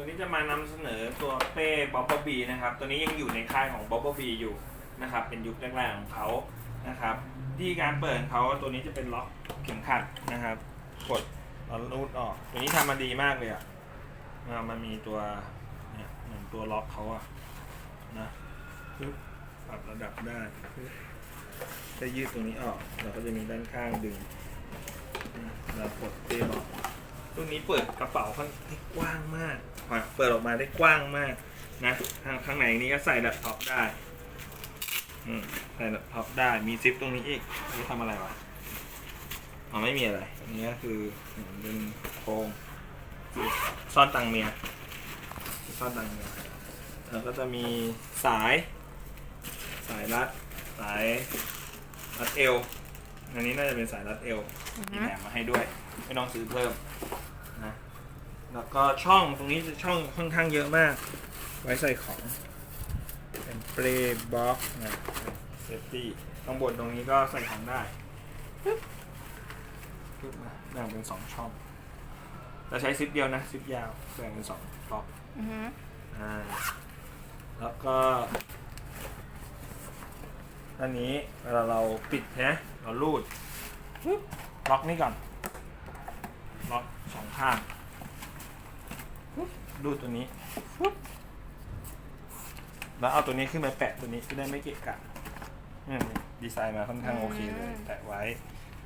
ตัวนี้จะมานำเสนอตัวเป้บ๊อบบี้บีนะครับ ตัวนี้ยังอยู่ในค่ายของบ๊อบบี้บีอยู่นะครับ เป็นยุคแรกๆของเขานะครับ ที่การเปิดของเขาตัวนี้จะเป็นล็อกเข็มขัดนะครับ กดแล้วรูดออก ตัวนี้ทำมาดีมากเลยอะมันมีตัวเนี่ยเหมือนตัวล็อกเขาอะนะปึ๊บปรับระดับได้จะยืดตรงนี้ออกแล้วก็จะมีด้านข้างดึงแล้วกดเป้บอก ตัวนี้เปิดกระเป๋าค่อนได้กว้างมากอะเปิดออกมาได้กว้างมากนะข้างข้างในนี้ก็ใส่แล็ปท็อปได้อืมใส่แล็ปท็อปได้มีซิปตรงนี้อีกนี่ทำอะไรวะอ๋อไม่มีอะไรอันนี้ก็คือเหมือนเป็นโครงซ่อนตังค์เมียซ่อนตังค์เมียแล้วก็จะมีสาย สายรัดสายรัดเอวอันนี้น่าจะเป็นสายรัดเอวมีแถมมาให้ด้วย ไม่ต้องซื้อเพิ่มนะ แล้วก็ช่องตรงนี้จะช่องค่อนข้างเยอะมาก ไว้ใส่ของ เป็นเปรย์บ็อกนะเซฟตี้ข้างบนตรงนี้ก็ใส่ของได้ปึ๊บปึ๊บมาแบ่งเป็นสองช่องเราใช้ซิปเดียวนะซิปยาวแบ่งเป็นสองบล็อกอือฮึอ่าแล้วก็อันนี้เวลาเราปิดนะเราลูดปึ๊บล็อกนี่ก่อนล็อกสองข้าง ปึ๊บลูดตัวนี้ปึ๊บแล้วเอาตัวนี้ขึ้นไปแปะตัวนี้จะได้ไม่เกะกะเนี่ยดีไซน์มาค่อนข้างโอเคเลย แปะไว้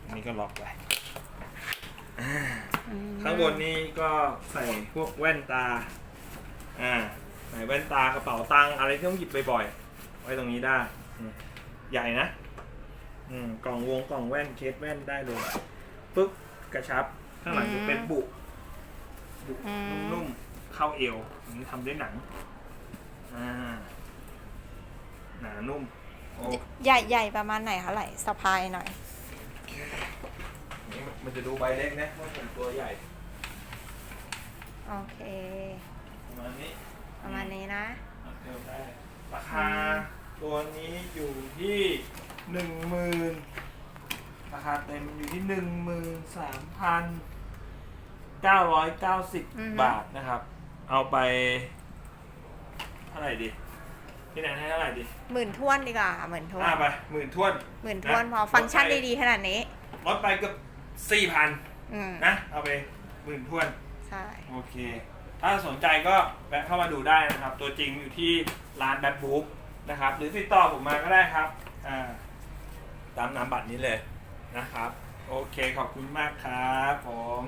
อันนี้ก็ล็อกไว้อืมข้างบนนี้ก็ใส่พวกแว่นตา อ่า ใส่แว่นตากระเป๋าตังค์อะไรที่ต้องหยิบบ่อยๆ ไว้ตรงนี้ได้อืมใหญ่นะ อืม กล่องวงกล่องแว่นเคสแว่นได้เลยปึ๊บกระชับ ข้างหลังจะเป็นบุบุนุ่มๆ เข้าเอวอันนี้ทำด้วยหนัง อ่า หนานุ่ม โอ้ใหญ่ใหญ่ประมาณไหนคะไหลสะพายหน่อย นี่มันจะดูใบเล็กนะเพราะผมตัวใหญ่ โอเค ประมาณนี้ประมาณนี้นะเร็วได้ ราคา ตัวนี้อยู่ที่หนึ่งหมื่นราคาเต็มอยู่ที่หนึ่งหมื่นสามพันเก้าร้อยเก้าสิบอือฮึบาทนะครับ เอาไปเท่าไหร่ดีพี่แนนให้เท่าไหร่ดีหมื่นท้วนดีกว่าหมื่นท้วนห้าไปหมื่นท้วนหมื่นท้วนนะพอฟังก์ชันลดไปดีๆขนาดนี้ ลดไปเกือบสี่พันอืมนะ เอาไปหมื่นท้วน ใช่ โอเค ถ้าสนใจก็แวะเข้ามาดูได้นะครับ ตัวจริงอยู่ที่ร้านแบทบุ๊กนะครับ หรือติดต่อผมมาก็ได้ครับ อ่า ตามนามบัตรนี้เลยนะครับ โอเค ขอบคุณมากครับผม